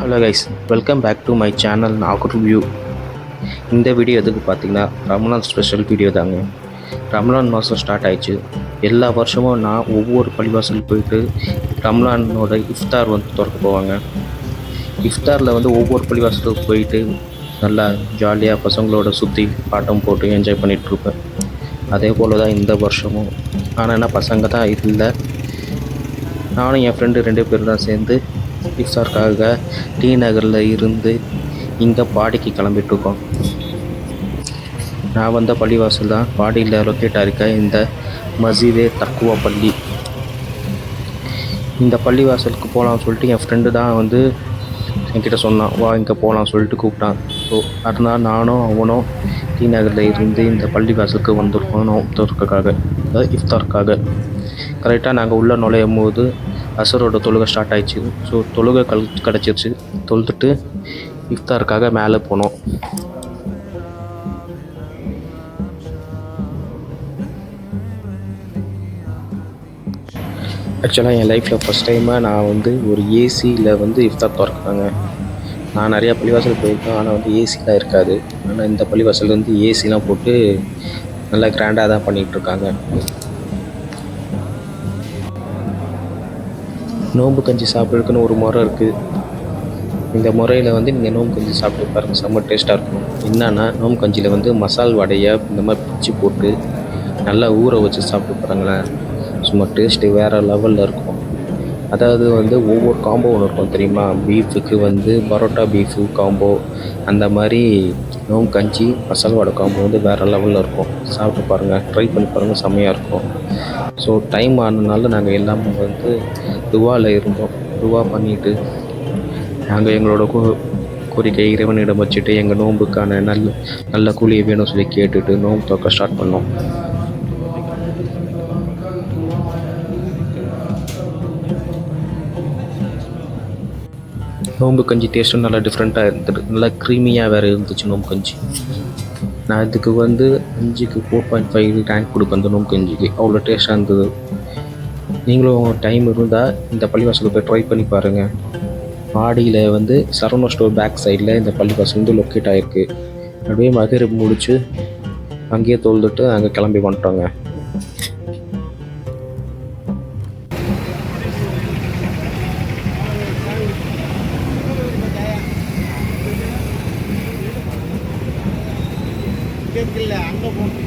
Hello guys welcome back to my channel Nagoor view இந்த video எதுக்கு பார்த்தீங்கன்னா Ramadan special video தாங்க. ரமலான் மாதம் ஸ்டார்ட் ஆயிடுச்சு. எல்லா வருஷமும் நான் ஒவ்வொரு பள்ளிவாசல் போயிட்டு ரம்லானோட இஃப்தார் வந்து திறக்க போவாங்க. இஃப்தாரில் வந்து ஒவ்வொரு பள்ளிவாசலுக்கு போயிட்டு நல்லா ஜாலியாக பசங்களோட சுற்றி பாட்டம் போட்டு என்ஜாய் பண்ணிகிட்ருப்பேன் அதே போல் தான் இந்த வருஷமும். ஆனால் என்ன பசங்க தான் இல்லை. நானும் என் ஃப்ரெண்டு ரெண்டு பேரும் தான் சேர்ந்து இஃப்தாருக்காக டி நகரில் இருந்து இங்கே பாடிக்கு கிளம்பிட்டுருக்கோம். நான் வந்த பள்ளிவாசல் தான். பாடியில் லொக்கேட் இருக்க இந்த மசீதே தக்குவா பள்ளி. இந்த பள்ளிவாசலுக்கு போகலாம்னு சொல்லிட்டு என் ஃப்ரெண்டு தான் வந்து என்கிட்ட சொன்னான். வா இங்கே போகலாம் சொல்லிட்டு கூப்பிட்டான். ஸோ அதனால் நானும் அவனும் டி நகரில் இருந்து இந்த பள்ளிவாசலுக்கு வந்திருக்கோம் நோம்புறதுக்காக அதாவது இஃப்தாருக்காக. கரெக்டாக நாங்கள் உள்ளே நுழையும் போது அசரோட தொழுகை ஸ்டார்ட் ஆயிடுச்சு. ஸோ தொழுகை கல் கிடச்சிருச்சு தொழுதுட்டு இஃப்தாருக்காக மேலே போனோம். ஆக்சுவலாக என் லைஃப்பில் ஃபஸ்ட் டைமாக நான் வந்து ஒரு ஏசியில் வந்து இஃப்தார் திறக்கிறாங்க. நான் நிறையா பள்ளிவாசல் போயிருக்கேன். ஆனால் வந்து ஏசிலாம் இருக்காது. ஆனால் இந்த பள்ளிவாசல் வந்து ஏசிலாம் போட்டு நல்லா கிராண்டாக தான் பண்ணிகிட்ருக்காங்க நோம்பு கஞ்சி சாப்பிட்றதுக்குன்னு ஒரு முறை இருக்குது இந்த முறையில் வந்து நீங்கள் நோம்பு கஞ்சி சாப்பிட்டு பாருங்கள் செம்ம டேஸ்ட்டாக இருக்கும். என்னென்னா நோம்பு கஞ்சியில் வந்து மசால் வடையை இந்த மாதிரி பிச்சு போட்டு நல்லா ஊற வச்சு சாப்பிட்டு பாருங்களேன். சும்மா டேஸ்ட்டு வேறு லெவலில் இருக்கும். அதாவது வந்து ஒவ்வொரு காம்போ ஒன்று இருக்கும் தெரியுமா? பீஃபுக்கு வந்து பரோட்டா பீஃபு காம்போ அந்த மாதிரி நோம்பு கஞ்சி மசால் வடை காம்போ வந்து வேறு லெவலில் இருக்கும். சாப்பிட்டு பாருங்கள் ட்ரை பண்ணி பாருங்கள் செம்மையாக இருக்கும். ஸோ டைம் ஆனதுனால நாங்கள் எல்லாமே வந்து துவாவில் இருந்தோம். துவா பண்ணிவிட்டு நாங்கள் எங்களோட கோ கோரிக்கை இறைவனிடம் வச்சுட்டு எங்கள் நோன்புக்கான நல்ல நல்ல கூலியை வேணும்னு சொல்லி கேட்டுட்டு நோன்பு துவக்க ஸ்டார்ட் பண்ணோம். நோம்பு கஞ்சி டேஸ்ட்டும் நல்லா டிஃப்ரெண்ட்டாக இருந்தது நல்லா க்ரீமியாக வேறு இருந்துச்சு நோம்பு கஞ்சி. நான் இதுக்கு வந்து அஞ்சுக்கு ஃபோர் பாயிண்ட் ஃபைவ் ரேங்க் கொடுப்பேன் அந்த நோம்பு கஞ்சிக்கு. அவ்வளோ டேஸ்ட்டாக இருந்தது. நீங்களும் டைம் இருந்தால் இந்த பள்ளிவாசலுக்கு போய் ட்ரை பண்ணி பாருங்கள் மாடியில் வந்து சரவணா ஸ்டோர் பேக் சைடில் இந்த பள்ளிவாசல் வந்து லொக்கேட் ஆகிருக்கு அப்படியே மகரிப் முடித்து அங்கேயே தோல்ந்துட்டு அங்கே கிளம்பி வந்துட்டோங்க. கேட்கல அங்கே போகணும்